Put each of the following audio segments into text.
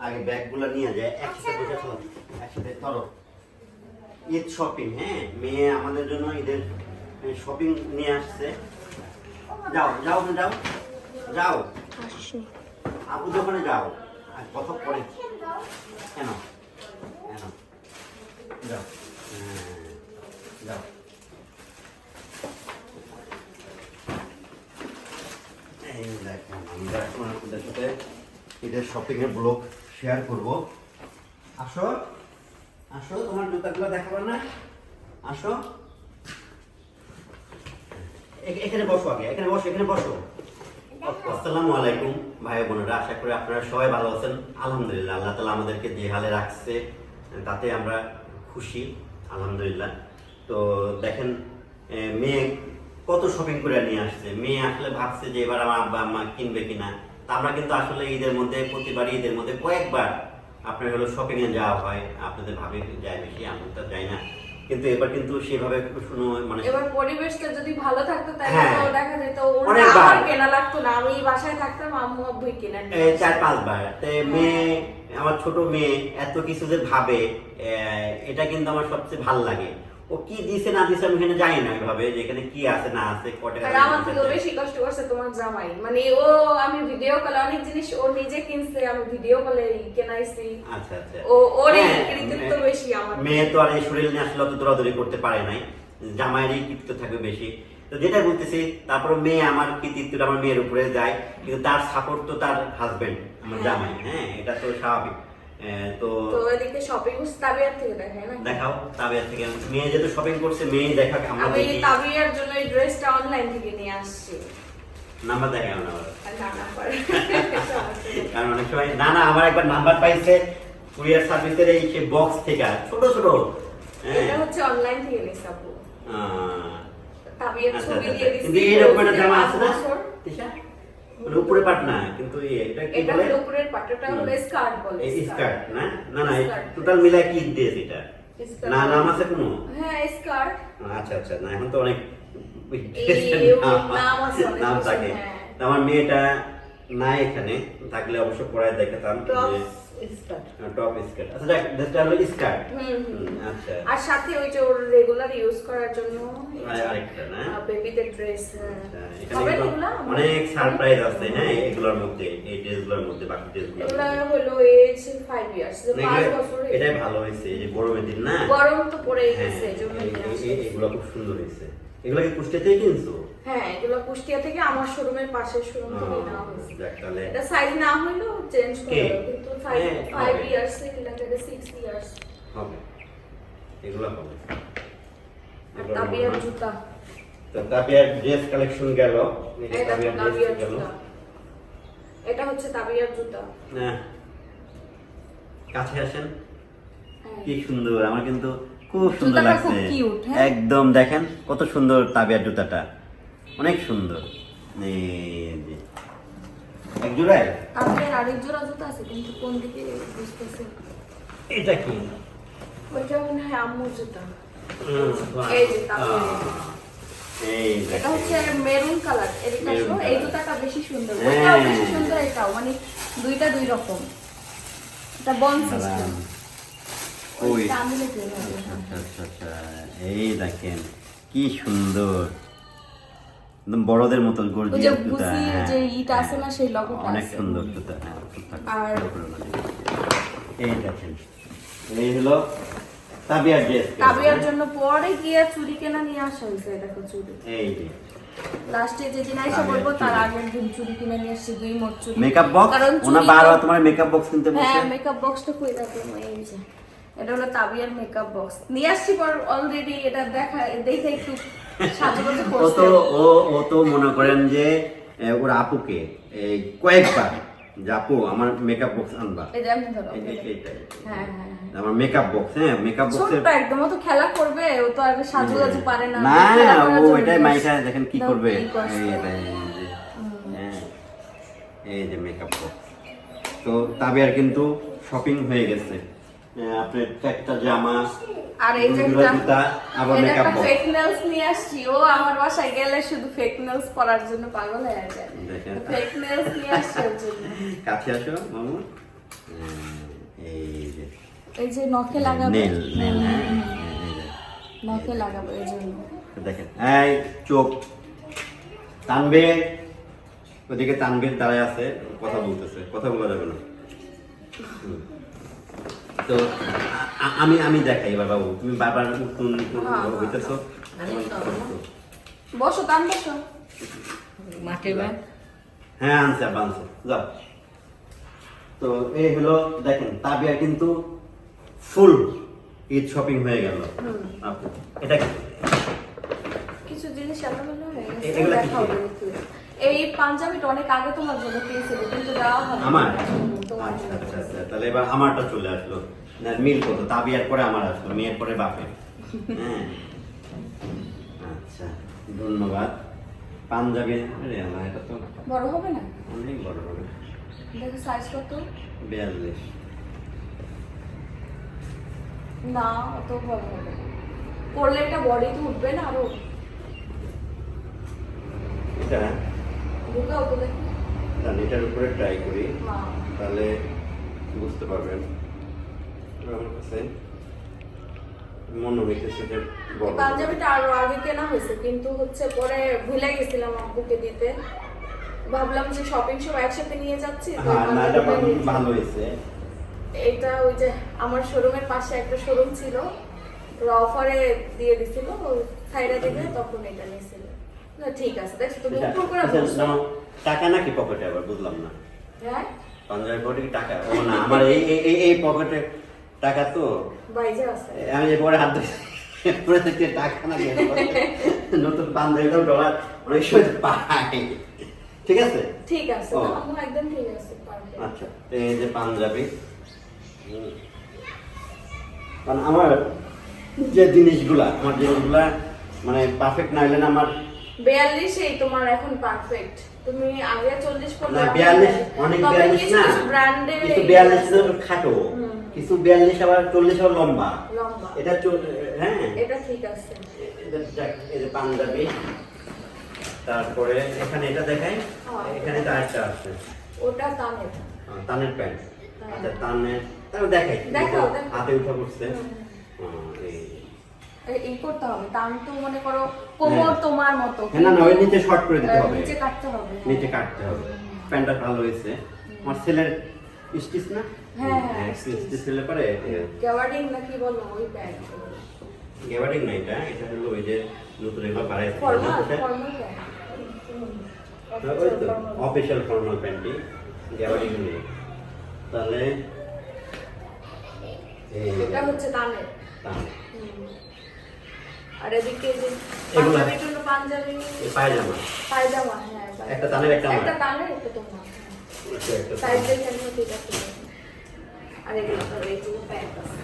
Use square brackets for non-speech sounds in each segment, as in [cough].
আগে ব্যাগগুলো নিয়ে যায় একসাথে বসে চলো একসাথে ধরো ঈদ শপিং হ্যাঁ? মেয়ে আমাদের জন্য ঈদের শপিং নিয়ে আসছে। যাও যাও যাও যাও। আপু দোকানে যাও। আর কত পরে? কেন? কেন? যাও। হ্যাঁ, যাও। এই দেখেন আমরা এখন আপনাদের সাথে ঈদের শপিং এর ব্লগ শেয়ার করব। আসো আসো, তোমার জুতাগুলো দেখাবো না। আসো। এখানে বসো আগে, এখানে বসো এখানে বসো। আসসালামু আলাইকুম, ভাই বোনেরা, আশা করি আপনারা সবাই ভালো আছেন। আলহামদুলিল্লাহ, আল্লাহ তালা আমাদেরকে যে হালে রাখছে, তাতে আমরা খুশি, আলহামদুলিল্লাহ। তো দেখেন মেয়ে কত শপিং করে নিয়ে আসছে। মেয়ে আসলে ভাবছে যে এবার আমার আব্বা আম্মা কিনবে কিনা। আমরা কিন্তু আসলে ঈদের মধ্যে প্রতিবার ঈদের মধ্যে কয়েকবার আপনার হলো শপিং এ যাওয়া হয় আপনাদের ভাবে যায় বেশি আমি তো যাই না কিন্তু এবার কিন্তু সেভাবে শুনো মানে এবার পরিবেশটা যদি ভালো থাকতো তাহলে হ্যাঁ। তো দেখা যেত। আমার কেনা লাগতো না আমি বাসায় থাকতাম আম্মু আব্বুই কেনা এই। চার পাঁচবার তে মেয়ে আমার ছোট মেয়ে এত কিছু যে ভাবে এটা কিন্তু আমার সবচেয়ে ভালো লাগে ও কি দিছে না দিছে আমি এখানে জানি না ওইভাবে যে এখানে কি আছে না আছে কটা আর আমার থেকে বেশি কষ্ট করছে তোমার জামাই। মানে ও আমি ভিডিও কলে অনেক জিনিস ও নিজে কিনছে আমি ভিডিও কলে কেনাইছি আচ্ছা আচ্ছা। ও ওরই হ্যাঁ, কৃতিত্ব বেশি আমার। মেয়ে তো আর এই শরীর নিয়ে আসলে অত দৌড়াদৌড়ি করতে পারে নাই। জামাইয়েরই কৃতিত্ব থাকবে বেশি। তো যেটা বলতেছি তারপর মেয়ে আমার কৃতিত্বটা আমার মেয়ের উপরে যায় কিন্তু তার সাপোর্ট তো তার হাজবেন্ড আমার হ্যাঁ। জামাই। হ্যাঁ এটা তো স্বাভাবিক। তো তো এদিকে শপিং তাবিয়ার থেকে দেখায় না? দেখাও তাবিয়ার থেকে। মেয়ে যেহেতু শপিং করছে মেয়ে দেখাক আমরা আমি তাবিয়ার জন্য এই ড্রেসটা অনলাইন থেকে নিয়ে আসছি। নাম্বার দেখাও না আবার। আর না না পারে [laughs] কারণ অনেক সময় না না আমার একবার নাম্বার পাইছে কুরিয়ার সার্ভিসের এই সে বক্স থেকে ছোট ছোট। হ্যাঁ। এটা হচ্ছে অনলাইন থেকে আপু। তাবিয়ার আচ্ছা, ছবি আচ্ছা, দিয়ে আচ্ছা। দিছি। এরকম একটা জামা আছে না? বছর। তিশা? মানে উপরে পাট না কিন্তু এটা কি বলে? উপরের পাটটা হলো স্কার্ট বলে স্কার্ট। না? না না টোটাল মিলাই কি ড্রেস এটা? না নাম আছে কোনো? হ্যাঁ স্কার্ট। আচ্ছা আচ্ছা না এখন তো অনেক নাম থাকে। হ্যাঁ। আমার মেয়েটা না এখানে থাকলে অবশ্য পড়ায় দেখাতাম। টপ যে স্কার্ট টপ স্কার্ট দেখ ড্রেসটা হলো স্কার্ট। হুম, হুম। আর সাথে ওই যে ওর রেগুলার ইউজ করার জন্য না? বেবিদের ড্রেস এখানে হবে কিন্তু এগুলা? অনেক সারপ্রাইজ আছে হ্যাঁ এগুলোর মধ্যে এই ড্রেসগুলোর মধ্যে বাকি ড্রেসগুলোর হলো এজ ফাইভ ইয়ার্স না, পাঁচ এগুলো- বছরের এটাই ভালো হয়েছে এই যে গরমের দিন না? গরম তো পড়েই হ্যাঁ, গেছে এগুলো খুব সুন্দর হয়েছে। এগুলো কি কুষ্টিয়াতেই কিনছো? হ্যাঁ এগুলো কুষ্টিয়া থেকে আমার শোরুমের পাশের শোরুম থেকে নেওয়া হয়েছে। এটা সাইজ না হইলেও চেঞ্জ করে কিন্তু হ্যাঁ, ফাইভ হবে। ইয়ার্স এটা সিক্স ইয়ার্স হবে। এগুলো হবে। তাবিয়ার জুতা। তাবিয়ার ড্রেস কালেকশন গেল তাবিয়ার ড্রেস গেল। এটা হচ্ছে তাবিয়ার জুতা। না কাছে আসেন। হ্যাঁ। কি সুন্দর আমার কিন্তু খুব সুন্দর লাগছে। হ্যাঁ? একদম দেখেন কত সুন্দর তাবিয়ার জুতাটা। অনেক সুন্দর। এক জোড়ায়? তাবিয়ার আরেক জোড়া জুতা আছে কিন্তু কোন দিকে বুঝতেছে? এটা কি? ওইটা মনে হয় আম্মুর জুতা। এই যে তাবিয়ার। আহ, এই এটা হচ্ছে দেখেন। মেরুন কালার এদিকে এই জুতাটা বেশি সুন্দর। হ্যাঁ। বেশি সুন্দর এটাও মানে দুইটা দুই রকম। এটা বন সিস্টেম আচ্ছা আচ্ছা আচ্ছা এই দেখেন কি সুন্দর। একদম বড়দের মতো গর্জিয়াস জুতা হ্যাঁ, যে ইটা আছে না সেই হ্যাঁ, অনেক সুন্দর জুতা হ্যাঁ, আর- ভালো করে বলি। এই দেখেন এই হলো তাবিয়ার ড্রেস তাবিয়ার জন্য পরে গিয়ে চুরি কেনা নিয়ে আসা হয়েছে দেখো চুরি। এই যে। লাস্টে যেদিন আইসা বলব তার আগের দিন চুরি কিনে নিয়ে আসছি দুই মোট চুরি। মেকআপ বক্স কারণ ওনা বারবার তোমার মেকআপ বক্স কিনতে বলছে হ্যাঁ মেকআপ বক্সটা কই রাখলাম এই যে। এটা হলো তাবিয়ার মেকআপ বক্স নিয়ে আসছি পর অলরেডি এটা দেখা দেখে একটু সাজগোজ [laughs] করছে। ও ও তো মনে করেন যে ওর আপুকে এই কয়েকবার যে আপু আমার মেকআপ বক্স আনবা। হ্যাঁ হ্যাঁ হ্যাঁ। আমার মেকআপ বক্স হ্যাঁ মেকআপ ছোট্ট একদম তো খেলা করবে ও তো আর সাজগোজ পারে না। না ও এটাই দেখেন কি করবে। এই যে, হ্যাঁ, এই যে মেকআপ বক্স তো তাবিয়ার কিন্তু শপিং হয়ে গেছে। আপনার একটা জামা আর এই যে একটা আবার মেকআপ ফেক নেলস নিয়ে আসছি। ও আমার বাসায় গেলে শুধু ফেক নেলস পরার জন্য পাগল হয়ে যায়। দেখেন। ফেক নেলস নিয়ে আসছে ওর জন্য। কাছে আসো মামু। হ্যাঁ, এই যে। নখে লাগাবে। নেল নেল হ্যাঁ এই যে। নখে লাগাবে এই জন্য। দেখেন এই চোখ। তানবীর ওদিকে তানবীর দাঁড়ায় আছে কথা বলতেছে কথা বলা যাবে না। তো আমি আমি দেখাই এবার বাবু তুমি বারবার উঠুন হ্যাঁ, হ্যাঁ। হইতেছো? বসো তান বসো। মাঠে হ্যাঁ আনছে আবার আনছে। যাও। তো এই হলো দেখেন তাবিয়া কিন্তু ফুল ঈদ শপিং হয়ে গেল। এটা কি? কিছু জিনিস এলোমেলো হয়ে গেছে। এই পাঞ্জাবিটা অনেক আগে তোমার জন্য পেয়েছিল কিন্তু দেওয়া হয় আমার? তোমার আচ্ছা আচ্ছা আচ্ছা তাহলে এবার আমারটা চলে আসলো। না মিল কত? তাবিয়ার পরে আমার আসলো মেয়ের পরে বাপের। হ্যাঁ। আচ্ছা ধন্যবাদ। পাঞ্জাবি আরে আল্লাহ এটা তো বড় হবে না? অনেক বড় হবে। দেখো সাইজ কত? বিয়াল্লিশ। না অত বড় হবে। পরলে এটা বডিতে উঠবে না আরও। এটা? ঢুকাও তো দেখি। তাহলে এটার উপরে ট্রাই করি। না। তাহলে বুঝতে পারবেন। আমার কাছে মনে হইতেছে যে পাঞ্জাবিটা আরও আগে কেনা হয়েছে কিন্তু হচ্ছে পরে ভুলে গেছিলাম আব্বুকে দিতে। ভাবলাম যে শপিং সব একসাথে নিয়ে যাচ্ছি হ্যাঁ ভালো হয়েছে। এটা ওই যে আমার শোরুমের পাশে একটা শোরুম ছিল অফারে দিয়ে দিছিল তখন এটা নিয়েছিল। না ঠিক আছে দেখছ তুমি করে আচ্ছা। নাও, টাকা নাকি পকেটে আবার বুঝলাম না। হ্যাঁ? পাঞ্জাবি পকেটে কি টাকা? ও না আমার এই এই- এই পকেটে টাকা তো। আমি যে পরে হাত পরে টাকা না। নতুন পাঞ্জাবিটাও ডলার অনেক সময় পাই। ঠিক আছে? ঠিক আছে একদম ঠিক আছে আচ্ছা এই যে পাঞ্জাবি। কারণ আমার যে জিনিসগুলা আমার জিনিসগুলা মানে পারফেক্ট না হলে আমার বিয়াল্লিশেই তোমার এখন পারফেক্ট তুমি আগে চল্লিশ না বিয়াল্লিশ অনেক বিয়াল্লিশ না। ব্র্যান্ডের কিছু বিয়াল্লিশ তো খাটো। কিছু বিয়াল্লিশ আবার চল্লিশ আবার লম্বা। লম্বা। এটা হ্যাঁ। এটা ঠিক আছে। এটা দেখ, এই যে পাঞ্জাবি। তারপরে এখানে এটা দেখাই। হ্যাঁ। এখানে তো আরেকটা আছে। ওটা তানের। আহ, তানের প্যান্ট। হ্যাঁ। আচ্ছা তানের তারপর দেখাই। দেখাও। হাতে উঠা করছে হুম। এই এই- করতে হবে। তান তো মনে করো কোমর হ্যাঁ। তোমার মতো। হ্যাঁ না না ওই নিচে শর্ট করে দিতে হবে। নিচে কাটতে হবে। নিচে কাটতে হবে। প্যান্টটা ভালো হয়েছে। আমার ছেলের স্টিচ না? হ্যাঁ, হ্যাঁ, স্টিচ। পরে না কি বলো ওই প্যান্ট গেবারিং না এটা? এটা হলো ওই যে নতুন এগুলো বাড়াইছে ফর্মাল ফর্মাল প্যান্ট হ্যাঁ, ওই তো অফিসিয়াল ফর্মাল প্যান্টটি। গেবারিং নেই। তাহলে এটা হচ্ছে। আর এদিকে যে পাঞ্জাবির জন্য পাঞ্জাবি পায়জামা। পায়জামা হ্যাঁ একটা তানের, একটা একটা তানের একটা তোমার সাইজ দেখে নিও ঠিক আর এগুলো তো এই প্যান্ট আছে।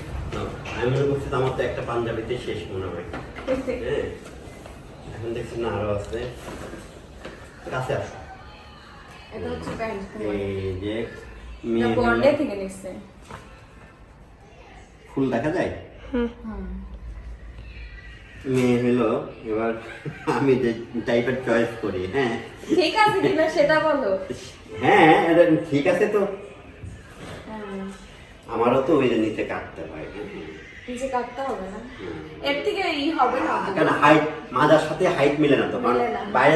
আমি মনে করছি আমার তো একটা পাঞ্জাবিতে শেষ মনে হয়। [laughs] হ্যাঁ। এখন দেখছি না আরও আছে। কাছে আসো। এটা হচ্ছে প্যান্ট এই যে মেয়ে থেকে নিচ্ছে। ফুল দেখা যায়? হুম। মেয়ে হলো এবার আমি যে টাইপের চয়েস করি হ্যাঁ? ঠিক আছে কিনা সেটা বলো। হ্যাঁ এটা ঠিক আছে তো। হ্যাঁ। আমারও তো ওই নিচে কাটতে হয় হ্যাঁ। নিচে কাটতে হবে না। এর থেকে ই হবে না। কারণ হাইট মাজার সাথে হাইট মিলে না তো কারণ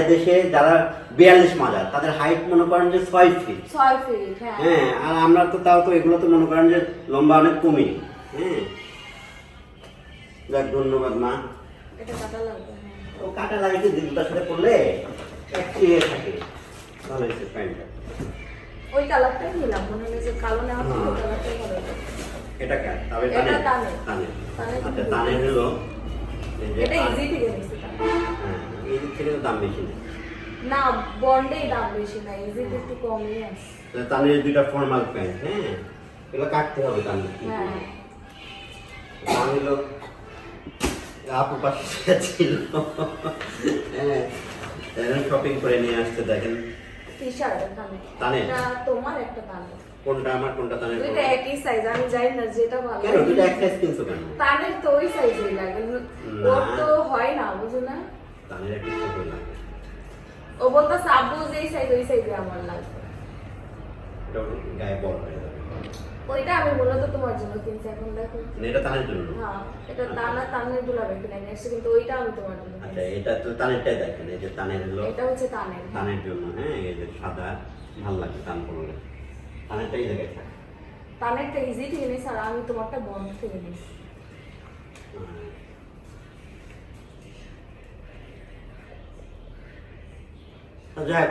দেশে যারা বিয়াল্লিশ মাজার তাদের হাইট মনে করেন যে ছয় ফিট ছয় ফিট হ্যাঁ। হ্যাঁ আর আমরা তো তাও তো এগুলো তো মনে করেন যে লম্বা অনেক কমই হ্যাঁ। যাক ধন্যবাদ মা। ও কাটা লাগে কি জুতার সাথে পড়লে একটু ইয়ে থাকে। ভালো হয়েছে প্যান্টটা। ওই কালারটাই নিলাম মনে হলো যে কালো নেওয়া হ্যাঁ। কালারটাই ভালো এটা কার? তবে এটা তানে তানে আচ্ছা তানে হলো এটা ইজি থেকে নিচ্ছে হ্যাঁ এই দিক থেকে তো দাম বেশি না না দাম বেশি না ইজিতে একটু কমই আছে। তানের দুইটা ফর্মাল প্যান্ট হ্যাঁ? এগুলো কাটতে হবে তানের হ্যাঁ। দাম হলো আপু পাশে ছিল। হ্যাঁ শপিং করে নিয়ে আসতে দেখেন। টি শার্ট তানের? তোমার একটা তানের কোনটা আমার কোনটা তানের দুইটা একই সাইজ আমি জানি না যেটা ভালো। কেন? দুইটা এক সাইজ কিনছো কেন? তানের তো ওই সাইজই লাগে। ওর তো হয় না বুঝো না। তানের একটা ছোট লাগে। ও বলতো সাবু যেই সাইজ ওই সাইজে আমার লাগবে। গায়ে বড় হয়ে যাবে। ওইটা আমি মূলত তোমার জন্য কিনছি এখন দেখো মানে এটা তানের জন্য? হ্যাঁ এটা তানা তানের দুলাবে কিনে নিয়ে কিন্তু ওইটা আমি তোমার জন্য আচ্ছা এটা তো তানেরটাই দেখেন এই যে তানের হলো এটা হচ্ছে তানের তানের জন্য হ্যাঁ এই যে সাদা ভালো লাগে তান পরলে। তানেরটাই জায়গায় থাকে। তানেরটা ইজি থেকে নিয়েছি আর আমি তোমারটা বন্ধ থেকে নিয়েছি হ্যাঁ।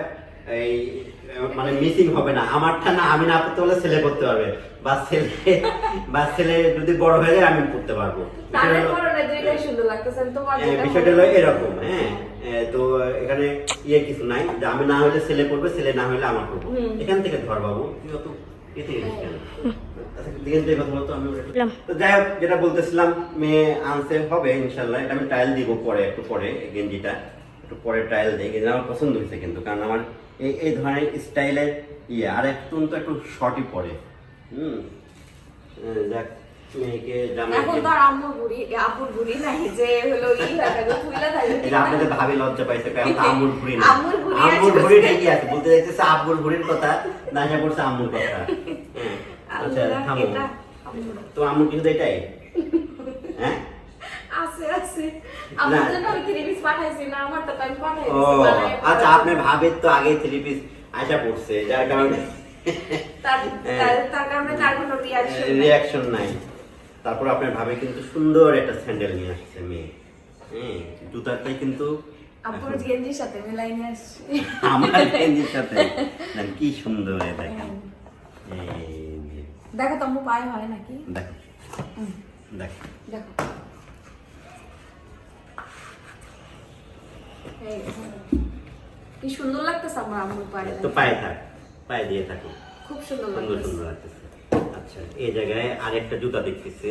এই মানে মিসিং হবে না। আমারটা না আমি না পড়তে পারলে ছেলে করতে পারবে। বা ছেলে বা ছেলে যদি বড় হয়ে যায় আমি পড়তে পারব। বিষয়টা হলো- বললাম। এরকম হ্যাঁ। তো এখানে ইয়ে কিছু নাই। যে আমি না হলে ছেলে করবে ছেলে না হলে আমার করব হুম। এখান থেকে ধর বাবু তুই অত এতে গেছিস কেন? আচ্ছা, দিকে দিয়ে কথা বলতো আমি ওটা- তো যাই হোক যেটা বলতেছিলাম মেয়ে আনসে হবে ইনশাল্লাহ। এটা আমি ট্রায়াল দিব পরে একটু পরে গেঞ্জিটা। একটু পরে ট্রায়াল দিই। গেঞ্জি আমার পছন্দ হয়েছে কিন্তু কারণ আমার এই এই ধরনের স্টাইলের ইয়ে। আর একটু তো একটু শর্টই পরে। হুম। যাক মেয়েকে এখন তো আর আম্মুর বুড়ি আপুর বুড়ি নাই যে হলো ই থাকে তুইলা থাকে এটা আপনাদের ভাবি লজ্জা পাইছে কারণ আম্মুর ভুড়ি না। আম্মুর ভুঁড়ি আম্মুর আছে। ঠিকই আছে বলতে যাইতেছে আব্বুর ভুড়ির কথা না এসে পড়ছে আম্মুর কথা। হ্যাঁ আচ্ছা থামো। তো আম্মুর কিন্তু এটাই? [laughs] হ্যাঁ? আছে আছে। আমার জন্য আমি থ্রি পিস পাঠাইছি না আমারটা তো আমি পাঠাই ও আচ্ছা। আপনার ভাবের তো আগে থ্রি পিস আশা পড়ছে যার কারণে। তার হ্যাঁ। তার- তার কারণে তার কোনো রিয়াকশন রিয়াকশন নাই। তারপর আপনার ভাবে কিন্তু সুন্দর একটা স্যান্ডেল নিয়ে আসছে মেয়ে। হ্যাঁ জুতাটাই কিন্তু আপুর গেঞ্জির সাথে মিলাই নিয়ে আসছি। আমার গেঞ্জির সাথে? কি সুন্দর দেখেন। দেখো তো পায়ে হয় নাকি? দেখো। দেখো। দেখো। কি সুন্দর লাগতেছে আমার আম্মুর পায়ে। তো পায়ে থাক পায়ে দিয়ে থাকো। খুব সুন্দর সুন্দর সুন্দর লাগতেছে। আচ্ছা এই জায়গায় আরেকটা জুতা দেখতেছি।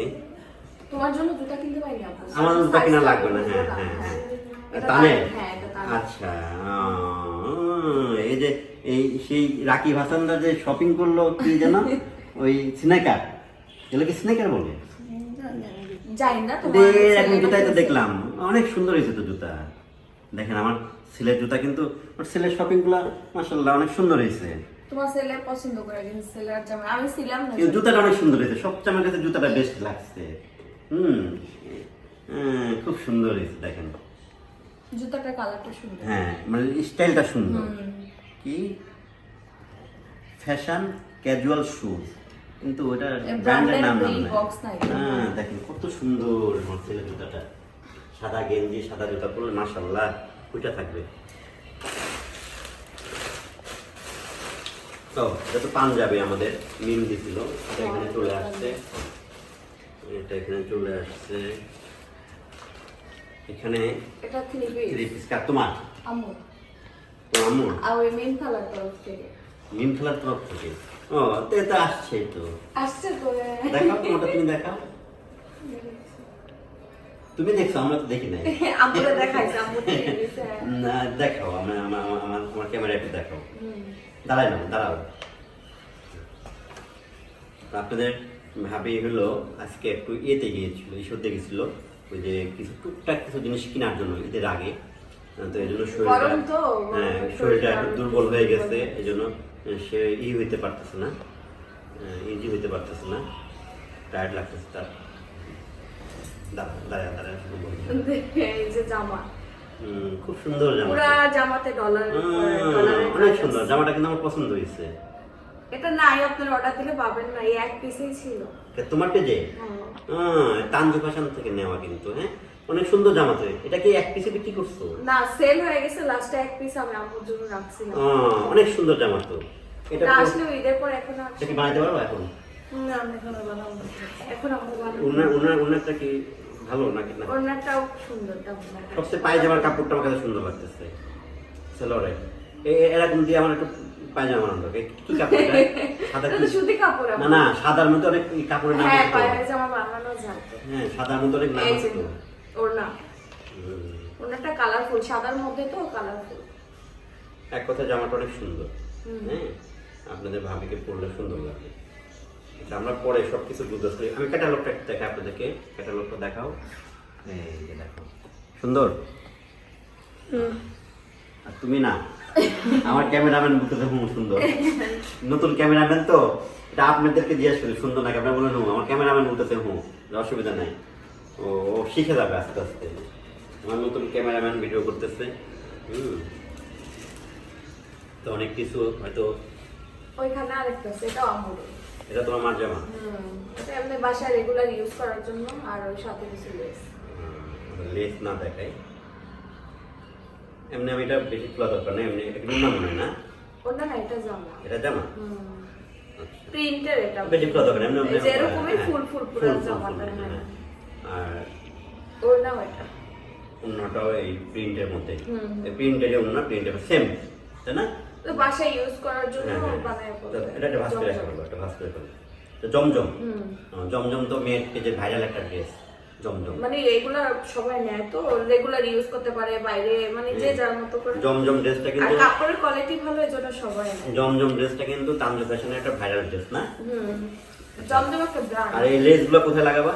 তোমার জন্য জুতা কিনতে পাইনি আপু। আমার জুতা কিনা লাগবে না হ্যাঁ হ্যাঁ হ্যাঁ। হ্যাঁ। আচ্ছা এই যে এই সেই রাকিব হাসানরা যে শপিং করল কি যেন? [laughs] ওই স্নেকার। এগুলো কি স্নেকার বলে? জানি না তো দেখলাম। অনেক সুন্দর হয়েছে তো জুতা। দেখেন আমার ছেলের জুতা কিন্তু ওর ছেলের শপিংগুলা মাসাল্লাহ অনেক সুন্দর হয়েছে। তোমার ছেলে পছন্দ করে কিন্তু ছেলে জামা। আমি ছিলাম না জুতাটা অনেক সুন্দর হয়েছে। সবচেয়ে আমার কাছে জুতাটা বেস্ট লাগছে। হুম হ্যাঁ, খুব সুন্দর হয়েছে দেখেন। কালারটা সুন্দর। হ্যাঁ মানে স্টাইলটা সুন্দর। কি? ফ্যাশন ক্যাজুয়াল শুজ কিন্তু ওটা ব্র্যান্ডের নাম। হ্যাঁ দেখেন কত সুন্দর আমার ছেলের জুতাটা। সাদা গেঞ্জি সাদা জুতা পরলে মাশাল্লাহ ওইটা থাকবে। তো এটা তো পাঞ্জাবি আমাদের মিম দিছিল এটা এখানে চলে আসছে। এটা এখানে চলে আসছে। এখানে এটা থ্রি পিস কার তোমার? তো আম্মুর? আর ওই কালার তরফ থেকে। মিম খেলার তরফ থেকে? ও তো এটা আসছে তো। আসছে তো দেখাও তোমারটা তুমি দেখাও। তুমি দেখছ আমরা তো দেখি নাই। আম্মুরে দেখাইছে আম্মু না, দেখাও আমার আমার আমার ক্যামেরা একটু দেখাও। দাঁড়াই না দাঁড়াও। আপনাদের ভাবি হলো আজকে একটু ইয়েতে গিয়েছিল ঈশ্বরতে গেছিল ওই যে কিছু টুকটাক কিছু জিনিস কেনার জন্য ঈদের আগে। তো এই জন্য শরীরটা হ্যাঁ শরীরটা একটু দুর্বল হয়ে গেছে এই জন্য সে ই হইতে পারতেছে না। ইজি হইতে পারতেছে না। টায়ার্ড লাগতেছে তার। দাঁড়া দাঁড়া দাঁড়া শুরু করি। [laughs] এই যে জামা। খুব সুন্দর জামা। পুরা জামাতে ডলার অনেক সুন্দর। জামাটা কিন্তু আমার পছন্দ হয়েছে। এটা নাই আপনার অর্ডার দিলে পাবেন না এই এক পিসেই ছিল। তোমার পেজে হ্যাঁ। তানজু ফ্যাশন থেকে নেওয়া কিন্তু হ্যাঁ? অনেক সুন্দর জামা তো এটা কি এক পিসে বিক্রি করছ? না সেল হয়ে গেছে লাস্টে এক পিস আমি আম্মুর জন্য রাখছিলাম। অনেক সুন্দর জামা তো। এটা আসলে ঈদের পর এখন এটা কি বানাতে পারব এখন? না আমি এখন বানাবো এখন আম্মু বানাবো। উনার উনার উনারটা কি ভালো নাকি না? ওনারটাও সুন্দর সবচেয়ে পায়জামার কাপড়টা আমার কাছে সুন্দর লাগতেছে। সেলোরে এরকম দিয়ে আমার একটু পায়জামা দরকার। কি কাপড় [laughs] সাদা কি? সুতি কাপড় না। না সাদার মধ্যে অনেক কাপড়ের নাম হ্যাঁ। পায়জামা বানানো যায় হ্যাঁ সাদার মধ্যে অনেক নাম আছে। ওড়না। ওড়নাটা কালারফুল সাদার মধ্যে তো কালারফুল এক কথা জামাটা অনেক সুন্দর। হ্যাঁ আপনাদের ভাবিকে পরলে সুন্দর লাগে। আচ্ছা আমরা পরে সব কিছু বুঝতে আমি ক্যাটালগটা একটু দেখাই আপনাদেরকে। ক্যাটালগটা দেখাও। এই যে দেখো। সুন্দর? আর তুমি না? আমার ক্যামেরাম্যান বলতেছে হুম সুন্দর। নতুন ক্যামেরাম্যান তো? এটা আপনাদেরকে জিজ্ঞেস করি সুন্দর নাকি? আপনারা বলেন হুম আমার ক্যামেরাম্যান বলতেছে হুম অসুবিধা নাই। ও শিখে যাবে আস্তে আস্তে। আমার নতুন ক্যামেরাম্যান ভিডিও করতেছে। হুম। তো অনেক কিছু হয়তো ওইখানে আরেকটা আছে এটাও আমুল। এটা তোমার মার জামা? এটা এমনি বাসায় রেগুলার ইউজ করার জন্য আর ওই সাথে কিছু লেস লেস না দেখাই। এমনি আমি এটা বেশি খোলা দরকার না এমনি এটা নুনা মনে না? ওটা না এটা জামা। এটা জামা? হুম আচ্ছা। প্রিন্টের এটা। বেশি খোলা দরকার এমনি যে এমনি এরকমই হ্যাঁ, ফুল ফুল পুরো ফুল ফুল জামাটা হ্যাঁ। আর এটা। এই প্রিন্টের মধ্যে। প্রিন্টের অন্য প্রিন্টের সেম তাই না? তো বাসায় ইউজ করার জন্য হ্যাঁ, হ্যাঁ। বানায় এটা একটা ভাস করে রাখা জমজম। একটা ভাস করে তো জমজম। জমজম তো মেয়ের যে ভাইরাল একটা ড্রেস জমজম। মানে এগুলা সবাই নেয় তো রেগুলার ইউজ করতে পারে বাইরে মানে যে যার মতো করে। জমজম ড্রেসটা আর কিন্তু কাপড়ের কোয়ালিটি ভালো এই জন্য সবাই নেয়। জমজম ড্রেসটা কিন্তু তামজো ফ্যাশনের একটা ভাইরাল ড্রেস না? হুম। জমজম একটা ব্র্যান্ড আর এই লেসগুলো কোথায় লাগাবা?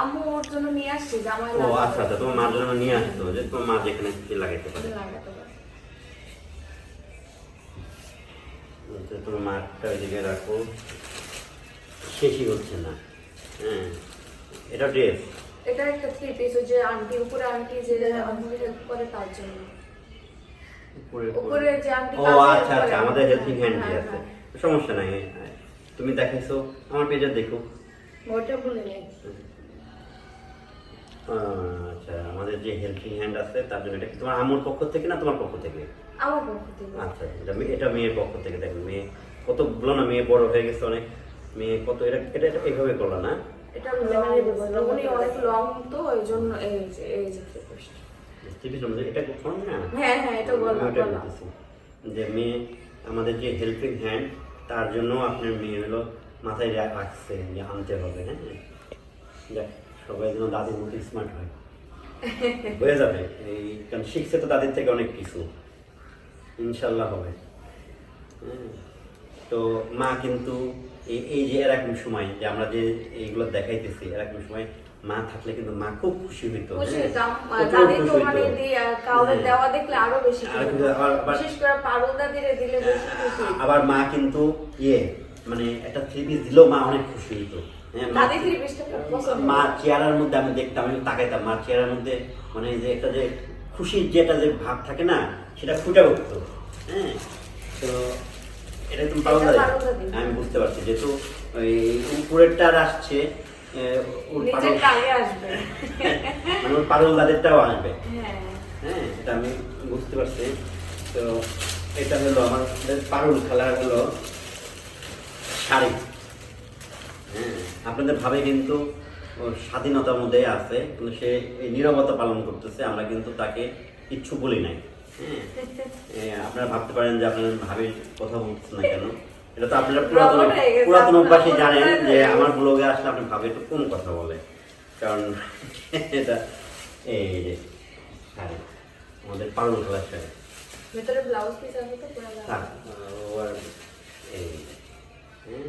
আম্মু ওর জন্য নিয়ে আসছি জামাই ও। আচ্ছা আচ্ছা তোমার মার জন্য নিয়ে আসতো যে তোমার মা যেখানে লাগাইতে পারে। লাগাতে তোমার মারটা ওইদিকে রাখো। শেষই হচ্ছে না। হ্যাঁ। এটা ড্রেস এটা একটা থ্রি পিস ওই যে আন্টি উপরে আন্টি যে হেল্প করে তার জন্য। উপরে যে আন্টি ও আচ্ছা আচ্ছা আমাদের হেল্পিং হ্যান্ড হ্যাঁ, আছে হ্যাঁ। সমস্যা নাই। তুমি দেখাইছো আমার পেজে দেখো। ওটা ভুলে নেই আহ, আমাদের যে হেল্পিং হ্যান্ড আছে তার জন্য এটা কি তোমার আমুর পক্ষ থেকে না তোমার পক্ষ থেকে? আমার পক্ষ থেকে। আচ্ছা এটা এটা মেয়ের পক্ষ থেকে দেখো মেয়ে কত বলো না মেয়ে বড় হয়ে গেছে অনেক মেয়ে কত এটা এটা এটা এইভাবে করল না? এটা লং উনি অনেক লং। তো ওই জন্য এই এই যে এটা না হ্যাঁ। হ্যাঁ এটা বললাম। যে মেয়ে আমাদের যে হেল্পিং হ্যান্ড তার জন্য আপনার মেয়ে হলো মাথায় রা- রাখছে যে আনতে হবে হ্যাঁ? যাক, সবাই যেন দাদির মতো স্মার্ট হয়। হয়ে যাবে। এই কারণ শিখছে তো তাদের থেকে অনেক কিছু। ইনশাল্লাহ হবে। তো মা কিন্তু এই যে এরকম সময় যে আমরা যে এইগুলো দেখাইতেছি এরকম সময় মা থাকলে কিন্তু মা খুব খুশি হইতো হ্যাঁ। হ্যাঁ। আবার- মা কিন্তু ইয়ে মানে একটা থ্রি পিস দিলেও মা অনেক খুশি হইতো। মা- পছন্দ মা চেয়ারের মধ্যে আমি দেখতাম আমি তাকাইতাম মা চেয়ারের মধ্যে মানে যে একটা যে খুশির যে একটা যে ভাব থাকে না সেটা ফুটে উঠতো। হ্যাঁ তো এটা তুমি পারো আমি বুঝতে পারছি যেহেতু ওই উপরেরটা আসছে ওর [laughs] মানে ওর পারল দাদেরটাও আসবে। হ্যাঁ। হ্যাঁ এটা আমি বুঝতে পারছি। তো এটা হলো আমার পারুল খেলার হলো শাড়ি। হ্যাঁ আপনাদের ভাবে কিন্তু স্বাধীনতার মধ্যে আছে কিন্তু সে এই নীরবতা পালন করতেছে আমরা কিন্তু তাকে কিচ্ছু বলি নাই। হ্যাঁ? আপনারা ভাবতে পারেন যে আপনার ভাবির কথা বলছেন না কেন? এটা তো আপনারা পুরাতন হয়ে পুরাতন পুরাতন জানেন যে আমার ব্লগে আসলে আপনি ভাবে একটু কম কথা বলে কারণ [laughs] এটা এই যে শাড়ি আমাদের পালন খেলার শাড়ি। ভেতরে ব্লাউজ পিস আছে তো পুরো ও আর এই হ্যাঁ,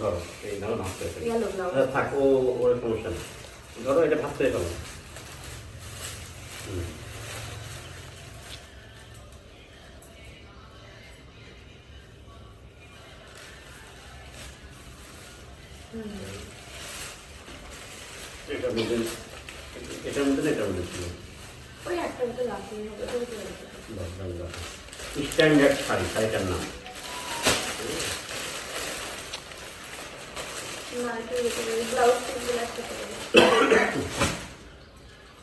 ধরো এই ধরো ভাগ করে ফেলো। Yellow blouse. আচ্ছা, থাক ও ওর সমস্যা নেই ধরো এটা ভাগ করে ফেলো হুম। এটার মধ্যে এটার মধ্যে না এটার মধ্যে ছিল ওই একটা মতো লাগবে হবে ওই তো লাগবে। স্ট্যান্ডার্ড শাড়ি শাড়িটার নাম না একটু ব্লাউজ পিসগুলো একটা করে দাও।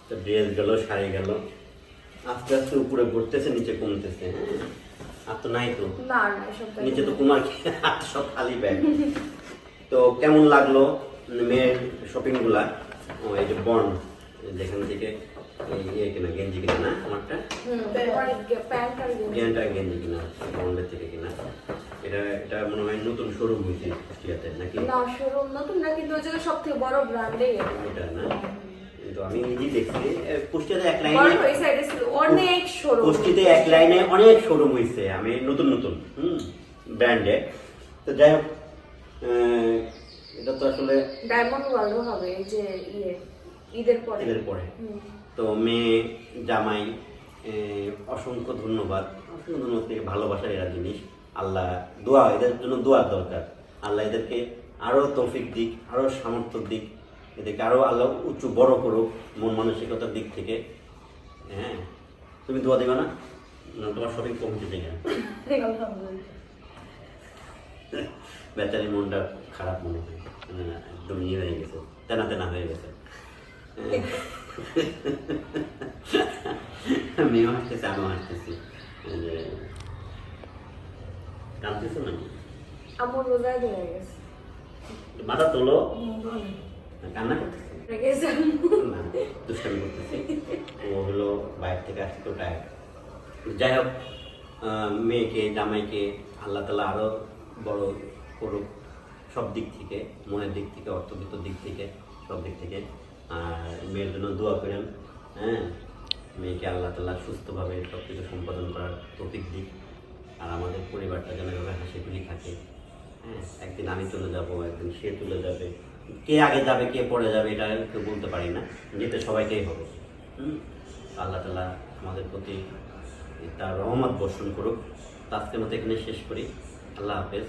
তো ড্রেস গেল। আস্তে আস্তে উপরে ঘুরতেছে নিচে কমতেছে হ্যাঁ? আর তো নাই তো। নিচে তো কুমার আর সব খালি ব্যাগ। তো কেমন লাগল মেয়ের শপিংগুলা এই যে বন্ড যেখান থেকে ইয়ে কিনা গেঞ্জি কিনা না আমারটা? প্যান্ট আর গেঞ্জি। কিনা বন্ডের থেকে কিনা। এটা এটা মনে হয় নতুন শোরুম হয়েছে কুষ্টিয়াতে নাকি? না শোরুম নতুন না কিন্তু ওই জায়গায় সব থেকে বড় ব্র্যান্ডে এটা। না? কিন্তু আমি নিজেই দেখছি এ, কুষ্টিয়াতে এক লাইনে ছিল অনেক শোরুম কুষ্টিতে এক লাইনে অনেক শোরুম হয়েছে আমি নতুন নতুন হুম ব্র্যান্ডে তো যাই হোক এটা তো আসলে ডায়মন্ড ওয়ার্ল্ডও হবে যে ইয়ে ঈদের পরে। ঈদের পরে। তো মেয়ে জামাই অসংখ্য ধন্যবাদ। অসংখ্য ধন্যবাদ থেকে ভালোবাসার এরা জিনিস। আল্লাহ দোয়া এদের জন্য দোয়ার দরকার। আল্লাহ এদেরকে আরও তৌফিক দিক আরও সামর্থ্য দিক। এদেরকে আরও আল্লাহ উঁচু বড় করুক মন মানসিকতার দিক থেকে হ্যাঁ? তুমি দোয়া দেবে না? না, তোমার শপিং কমিটি থেকে বেচারি মনটা খারাপ মনে হয়। মানে একদম ইয়ে হয়ে গেছে তেনা তেনা হয়ে গেছে। মেয়েও হাসতেছে আমিও হাসতেছি। কাঁদতেছো নাকি? আমার রোজায় গেছে। মাথা তোলো? কান্না করতেছে। [laughs] না দুষ্টামি করতেছি। ও হলো বাইরে থেকে আসছে তো টায়ার যাই হোক মেয়েকে জামাইকে আল্লাহ তালা আরও বড় করুক সব দিক থেকে মনের দিক থেকে অর্থবিত্ত দিক থেকে সব দিক থেকে। আর মেয়ের জন্য দোয়া করেন হ্যাঁ? মেয়েকে আল্লাহ তালা সুস্থভাবে সব কিছু সম্পাদন করার প্রতীক দিক। আর আমাদের পরিবারটা যেন এভাবে হাসি খুলি থাকে হ্যাঁ? একদিন আমি চলে যাব একদিন সে চলে যাবে। কে আগে যাবে, কে পরে যাবে, এটা কেউ বলতে পারি না। যেতে সবাইকেই হবে। আল্লাহ তালা আমাদের প্রতি তার রহমত বর্ষণ করুক। আজকের মতো এখানে শেষ করি। আল্লাহ হাফেজ।